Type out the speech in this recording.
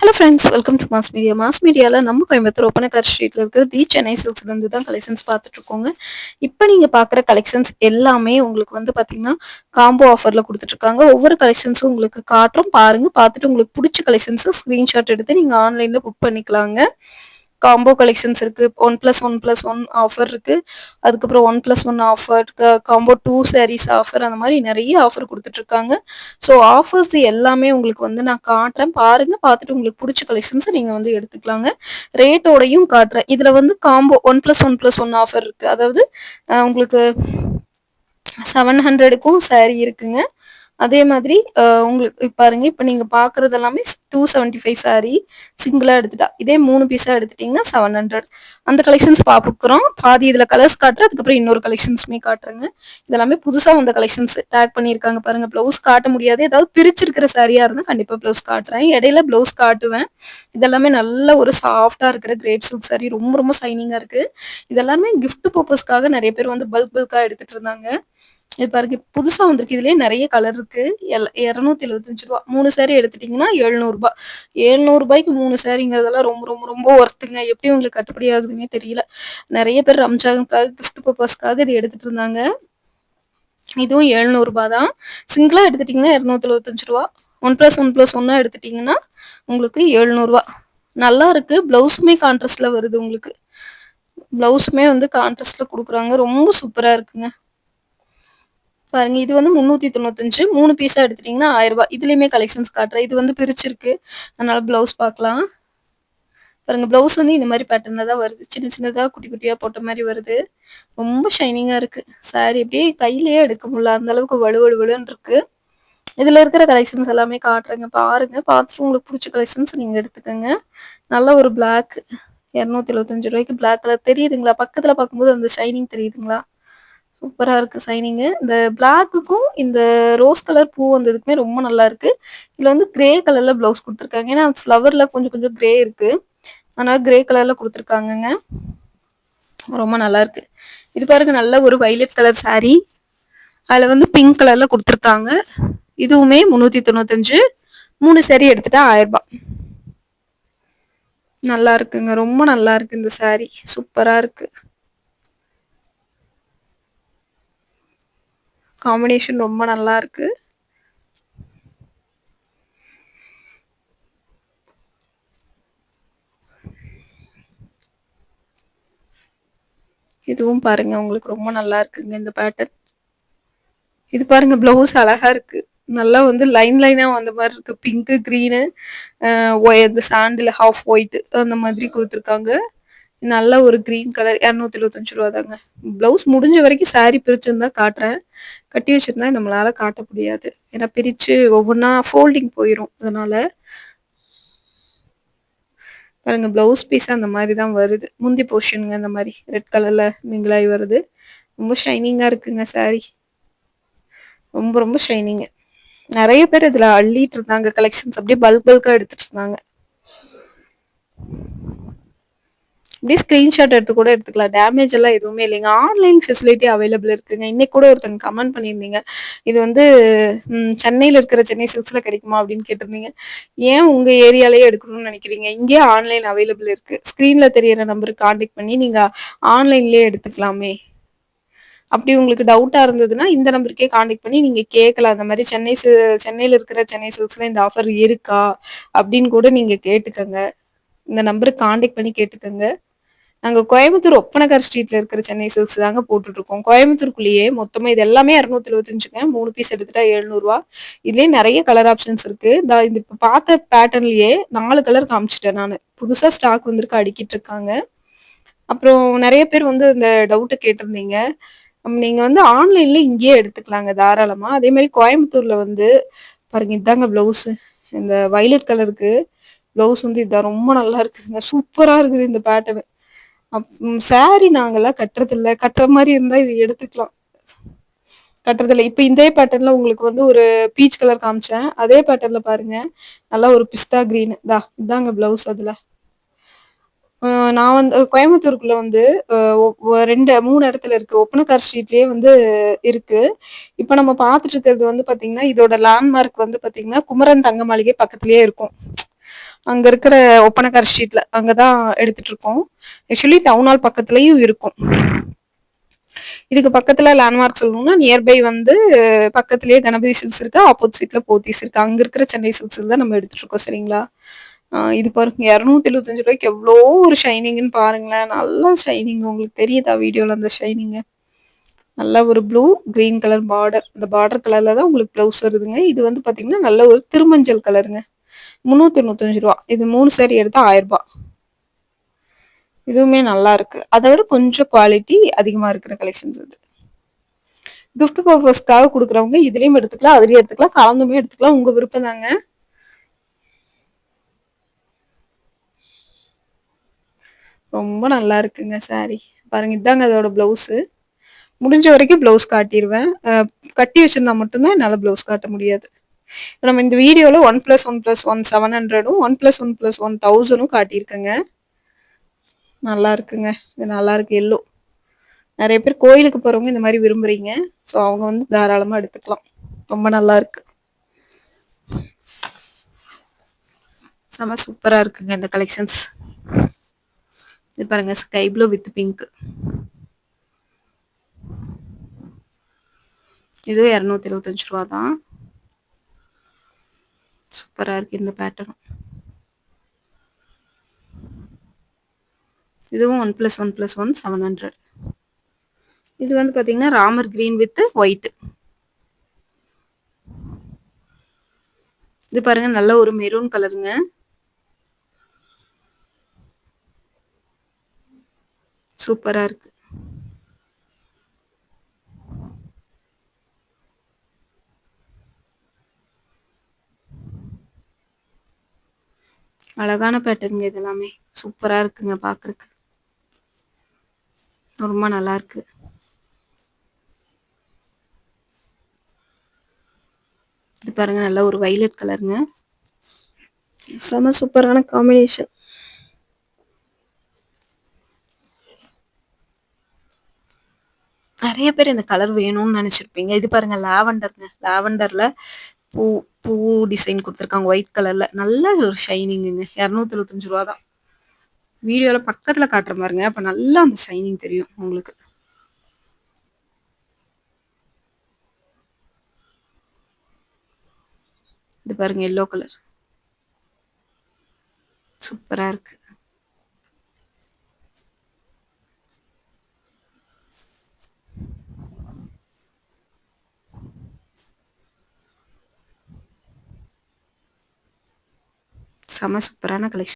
Hello friends welcome to Mass Media Mass மீடியாவில் நம்ம கோயம்புத்தூர் ஒப்பனக்கார் ஸ்ட்ரீட்ல இருக்கிற தி சென்னை சில்க்ஸ்லேருந்து தான் கலெக்ஷன்ஸ் பார்த்துட்ருக்கோங்க இப்போ நீங்கள் பார்க்குற கலெக்ஷன்ஸ் எல்லாமே உங்களுக்கு வந்து பார்த்தீங்கன்னா காம்போ ஆஃபரில் கொடுத்துட்ருக்காங்க ஒவ்வொரு கலெக்ஷன்ஸும் உங்களுக்கு காட்டுறோம். பாருங்கள் பார்த்துட்டு உங்களுக்கு பிடிச்ச கலெக்ஷன்ஸை ஸ்க்ரீன்ஷாட் எடுத்து நீங்கள் ஆன்லைனில் புக் பண்ணிக்கலாங்க. காம்போ கலெக்ஷன்ஸ் இருக்கு. One plus one plus one offer இருக்கு. அதுக்கப்புறம் one plus one offer combo two sarees offer அந்த மாதிரி நிறைய ஆஃபர் கொடுத்துட்டு இருக்காங்க ஸோ ஆஃபர்ஸ் எல்லாமே உங்களுக்கு வந்து நான் காட்டுறேன். பாருங்க பார்த்துட்டு உங்களுக்கு பிடிச்ச கலெக்ஷன்ஸ் நீங்க வந்து எடுத்துக்கலாங்க. ரேட்டோடையும் காட்டுறேன். இதுல வந்து combo one plus one plus one offer இருக்கு. அதாவது உங்களுக்கு செவன் ஹண்ட்ரடுக்கும் saree இருக்குங்க. அதே மாதிரி உங்களுக்கு பாருங்க இப்போ நீங்க பாக்குறது எல்லாமே டூ செவன்டி ஃபைவ் சாரி சிங்கிளா எடுத்துட்டா. இதே மூணு பீஸா எடுத்துட்டீங்கன்னா செவன் ஹண்ட்ரட் அந்த கலெக்ஷன்ஸ் பார்க்குறோம் பாதி இதுல கலர்ஸ் காட்டுறேன் அதுக்கப்புறம் இன்னொரு கலெக்ஷன்ஸுமே காட்டுறேங்க. இதெல்லாமே புதுசா வந்த கலெக்ஷன்ஸ் டேக் பண்ணியிருக்காங்க பாருங்க ப்ளவுஸ் காட்ட முடியாது. ஏதாவது பிரிச்சிருக்கிற சாரியா இருந்தா கண்டிப்பா ப்ளவுஸ் காட்டுறேன். இடையில ப்ளவுஸ் காட்டுவேன். இதெல்லாமே நல்ல ஒரு சாஃப்டா இருக்கிற கிரேப் சில்க் சாரி ரொம்ப ரொம்ப சைனிங்காக இருக்கு. இதெல்லாமே கிஃப்ட் பர்பஸ்க்காக நிறைய பேர் வந்து பல்க் பல்கா எடுத்துட்டு இருந்தாங்க. இது பாருங்க புதுசா வந்திருக்கு. இதுலயே நிறைய கலர் இருக்கு. இருநூத்தி எழுபத்தஞ்சு ரூபா. மூணு சேரீ எடுத்துட்டீங்கன்னா எழுநூறுபா. எழுநூறு ரூபாய்க்கு மூணு சாரிங்கிறதெல்லாம் ரொம்ப ரொம்ப ரொம்ப ஒர்த்துங்க எப்படி உங்களுக்கு கட்டுப்படி ஆகுதுன்னே தெரியல. நிறைய பேர் ரம்ஜானுக்காக கிஃப்ட் பர்பஸ்க்காக இது எடுத்துட்டு இருந்தாங்க. இதுவும் எழுநூறுபா தான். சிங்கிளா எடுத்துட்டீங்கன்னா இருநூத்தி எழுபத்தஞ்சு ரூபா. ஒன் பிளஸ் ஒன் பிளஸ் ஒன்னா எடுத்துட்டீங்கன்னா உங்களுக்கு எழுநூறுபா. நல்லா இருக்கு. பிளவுஸுமே கான்ட்ராஸ்ட்ல வருது உங்களுக்கு. பிளவுஸுமே வந்து கான்ட்ராஸ்ட்ல கொடுக்குறாங்க. ரொம்ப சூப்பரா இருக்குங்க. பாருங்க இது வந்து முந்நூற்றி தொண்ணூத்தஞ்சு. மூணு பீஸா எடுத்துட்டீங்கன்னா ஆயிரம் ரூபாய். இதுலயுமே கலெக்ஷன்ஸ் காட்டுறேன். இது வந்து பிரிச்சிருக்கு. அதனால பிளவுஸ் பார்க்கலாம். பாருங்க பிளவுஸ் வந்து இந்த மாதிரி பேட்டர்ல தான் வருது. சின்ன சின்னதா குட்டி குட்டியா போட்ட மாதிரி வருது. ரொம்ப ஷைனிங்கா இருக்கு. சாரி அப்படியே கையிலேயே எடுக்க முடியல. அந்த அளவுக்கு வலு வலு வலுன்னு இருக்கு. இதுல இருக்கிற கலெக்ஷன்ஸ் எல்லாமே காட்டுறேங்க. பாருங்க பார்த்துட்டு உங்களுக்கு பிடிச்ச கலெக்ஷன்ஸ் நீங்க எடுத்துக்கோங்க. நல்ல ஒரு பிளாக் இரநூத்தி எழுபத்தஞ்சு ரூபாய்க்கு பிளாக் கலர் தெரியுதுங்களா? பக்கத்துல பார்க்கும்போது அந்த ஷைனிங் தெரியுதுங்களா? சூப்பராக இருக்குது சைனிங்கு. இந்த பிளாக்குக்கும் இந்த ரோஸ் கலர் பூ வந்ததுக்குமே ரொம்ப நல்லா இருக்குது இதில் வந்து கிரே கலரில் ப்ளவுஸ் கொடுத்துருக்காங்க. ஏன்னா ஃப்ளவரில் கொஞ்சம் கொஞ்சம் கிரே இருக்குது அதனால் கிரே கலரில் கொடுத்துருக்காங்கங்க. ரொம்ப நல்லாயிருக்கு இது பாருங்க நல்ல ஒரு வைலட் கலர் சாரீ அதில் வந்து பிங்க் கலரில் கொடுத்துருக்காங்க. இதுவுமே முந்நூற்றி தொண்ணூத்தஞ்சு. மூணு சேரீ எடுத்துட்டா ஆயிரரூபா நல்லா இருக்குங்க. ரொம்ப நல்லா இருக்கு இந்த saree. சூப்பராக இருக்குது காம்பினேஷன் ரொம்ப நல்லா இருக்கு. இதுவும் பாருங்க உங்களுக்கு ரொம்ப நல்லா இருக்குங்க இந்த பேட்டர்ன் இது பாருங்க பிளவுஸ் அழகா இருக்கு. நல்லா வந்து லைன் லைனா வந்த மாதிரி இருக்கு. பிங்க் கிரீனு இந்த சாண்டில் ஹாஃப் ஒயிட் அந்த மாதிரி கொடுத்துருக்காங்க. நல்ல ஒரு க்ரீன் கலர் இரநூத்தி இருபத்தஞ்சு ரூபா தாங்க. முடிஞ்ச வரைக்கும் சாரீ பிரிச்சுருந்தா காட்டுறேன். கட்டி வச்சிருந்தா நம்மளால காட்ட முடியாது. ஏன்னா பிரிச்சு ஒவ்வொன்றா ஃபோல்டிங் போயிடும் அதனால பாருங்க ப்ளவுஸ் பீஸ் அந்த மாதிரி தான் வருது. முந்தி போர்ஷனுங்க அந்த மாதிரி ரெட் கலரில் மிங்கிலாகி வருது. ரொம்ப ஷைனிங்காக இருக்குங்க saree. ரொம்ப ரொம்ப ஷைனிங் நிறைய பேர் இதில் அள்ளிட்டு இருந்தாங்க கலெக்ஷன்ஸ் அப்படியே பல்க் பல்காக எடுத்துட்டு இருந்தாங்க. அப்படியே ஸ்க்ரீன்ஷாட் எடுத்து கூட எடுத்துக்கலாம். டேமேஜ் எல்லாம் எதுவுமே இல்லைங்க. ஆன்லைன் ஃபெசிலிட்டி அவைலபிள் இருக்குங்க. இன்னைக்கு கூட ஒருத்தங்க கமெண்ட் பண்ணியிருந்தீங்க. இது வந்து சென்னையில் இருக்கிற சென்னை சில்க்ஸில் கிடைக்குமா அப்படின்னு கேட்டிருந்தீங்க. ஏன் உங்கள் ஏரியாலேயே எடுக்கணும்னு நினைக்கிறீங்க? இங்கேயே ஆன்லைன் அவைலபிள் இருக்குது ஸ்க்ரீனில் தெரியற நம்பருக்கு காண்டாக்ட் பண்ணி நீங்கள் ஆன்லைன்லேயே எடுத்துக்கலாமே. அப்படி உங்களுக்கு டவுட்டாக இருந்ததுன்னா இந்த நம்பருக்கே காண்டாக்ட் பண்ணி நீங்கள் கேட்கலாம். அந்த மாதிரி சென்னை சென்னையில் இருக்கிற சென்னை சில்க்ஸில் இந்த ஆஃபர் இருக்கா? அப்படின்னு கூட நீங்கள் கேட்டுக்கங்க. இந்த நம்பருக்கு காண்டாக்ட் பண்ணி கேட்டுக்கங்க. நாங்கள் கோயம்புத்தூர் ஒப்பனகர் ஸ்ட்ரீட்ல இருக்கிற சென்னை சில்க்ஸ் தாங்க போட்டுட்டு இருக்கோம் கோயம்புத்தூருக்குள்ளேயே மொத்தமாக இது எல்லாமே இரநூத்தி எழுபத்தஞ்சுங்க மூணு பீஸ் எடுத்துட்டா எழுநூறுவா. இதுலேயே நிறைய கலர் ஆப்ஷன்ஸ் இருக்கு. இந்த இந்த பார்த்த பேட்டர்ன்லயே நாலு கலர் காமிச்சிட்டேன் நான். புதுசாக ஸ்டாக் வந்திருக்கு அடிக்கிட்டு இருக்காங்க. அப்புறம் நிறைய பேர் வந்து இந்த டவுட்டை கேட்டிருந்தீங்க. நீங்கள் வந்து ஆன்லைனில் இங்கேயே எடுத்துக்கலாங்க தாராளமாக அதே மாதிரி கோயம்புத்தூரில் வந்து பாருங்க இதாங்க ப்ளவுஸு இந்த வயலட் கலருக்கு ப்ளவுஸ் வந்து இதான். ரொம்ப நல்லா இருக்குதுங்க. சூப்பராக இருக்குது இந்த பேட்டர்னு சாரி நாங்கெல்லாம் கட்டுறதில்ல. கட்டுற மாதிரி இருந்தால் இது எடுத்துக்கலாம். கட்டுறதில்ல. இப்போ இப்ப இதே உங்களுக்கு வந்து ஒரு பீச் கலர் காமிச்சேன். அதே பேட்டர்னில் பாருங்க. நல்லா ஒரு பிஸ்தா க்ரீன் இதா இதாங்க ப்ளவுஸ் அதில். நான் வந்து கோயம்புத்தூருக்குள்ள வந்து ரெண்டு மூணு இடத்துல இருக்கு. ஒப்பனக்கார் ஸ்ட்ரீட்லயே வந்து இருக்கு. இப்போ நம்ம பார்த்துட்டு இருக்கிறது வந்து பாத்தீங்கன்னா இதோட லேண்ட்மார்க் வந்து பாத்தீங்கன்னா குமரன் தங்க மாளிகை பக்கத்துலயே இருக்கும். அங்க இருக்கிற ஒப்பனக்கார் ஸ்ட்ரீட்ல அங்கதான் எடுத்துட்டு இருக்கோம் ஆக்சுவலி டவுன் ஹால் பக்கத்துலயும் இருக்கும். இதுக்கு பக்கத்துல லேண்ட்மார்க் சொல்லணும்னா நியர்பை வந்து பக்கத்துலயே கணபதி சில்க்ஸ் இருக்கு ஆப்போசிட்ல போத்தீஸ் இருக்கு. அங்க இருக்கிற சென்னை சில்க்ஸ் தான் நம்ம எடுத்துட்டு இருக்கோம் சரிங்களா இது பாருங்க இரநூத்தி எழுபத்தஞ்சு ரூபாய்க்கு எவ்வளோ ஒரு ஷைனிங்னு பாருங்களேன். நல்லா ஷைனிங் உங்களுக்கு தெரியுதா வீடியோல அந்த ஷைனிங்கு நல்ல ஒரு ப்ளூ கிரீன் கலர் பார்டர் அந்த பார்டர் கலர்ல தான் உங்களுக்கு ப்ளவுஸ் வருதுங்க. இது வந்து பாத்தீங்கன்னா நல்ல ஒரு திருமஞ்சள் கலருங்க முந்நூத்தி தொண்ணூத்தஞ்சு ரூபா. இது மூணு சாரி எடுத்தால் ஆயிரம் இதுவுமே நல்லா இருக்கு. அதை விட கொஞ்சம் குவாலிட்டி அதிகமா இருக்கிற கலெக்ஷன்ஸ் இது கிஃப்ட் பர்பஸ்க்காக கொடுக்குறவங்க இதுலயும் எடுத்துக்கலாம் அதுலயும் எடுத்துக்கலாம் கலந்துமே எடுத்துக்கலாம். உங்க விருப்பம் தாங்க. ரொம்ப நல்லா இருக்குங்க சாரி பாருங்க இதாங்க அதோட ப்ளவுஸு முடிஞ்ச வரைக்கும் ப்ளவுஸ் காட்டிடுவேன் கட்டி வச்சிருந்தா மட்டும்தான் என்னால் ப்ளவுஸ் காட்ட முடியாது. நம்ம இந்த வீடியோவில் one plus one plus one seven ஹண்ட்ரடும் one plus one plus one தௌசண்டும் காட்டியிருக்கேங்க. நல்லா இருக்குங்க. இது நல்லா இருக்கு எல்லோ. நிறைய பேர் கோயிலுக்கு போகிறவங்க இந்த மாதிரி விரும்புகிறீங்க ஸோ அவங்க வந்து தாராளமாக எடுத்துக்கலாம். ரொம்ப நல்லா இருக்கு. செம சூப்பராக இருக்குங்க இந்த கலெக்ஷன்ஸ் இது பாருங்க ஸ்கை ப்ளூ வித் பிங்க் இது இரநூத்தி இருபத்தஞ்சு ரூபா தான் சூப்பராக இருக்கு இந்த பேட்டர்ன் இதுவும் one plus one plus one seven hundred இது வந்து பார்த்தீங்கன்னா ராமர் கிரீன் வித் ஒயிட் இது பாருங்க நல்ல ஒரு மெரூன் கலருங்க சூப்பராக இருக்கு. அழகான பேட்டர்னுங்க இது எல்லாமே சூப்பராக இருக்குங்க பார்க்குறக்கு ரொம்ப நல்லா இருக்கு. இது பாருங்க நல்லா ஒரு வைலட் கலருங்க செம சூப்பரான காம்பினேஷன் நிறைய பேர் இந்த கலர் வேணும்னு நினைச்சிருப்பீங்க. இது பாருங்க லாவெண்டருங்க. லாவெண்டர்ல பூ பூ டிசைன் கொடுத்துருக்காங்க ஒயிட் கலர்ல நல்ல ஒரு ஷைனிங்குங்க இரநூத்தி இருபத்தஞ்சு ரூபா தான். வீடியோல பக்கத்துல காட்டுற பாருங்க. அப்ப நல்லா அந்த ஷைனிங் தெரியும் உங்களுக்கு. இது பாருங்க எல்லோ கலர் சூப்பரா இருக்கு. செம சூப்பரான கலெக்ஷன்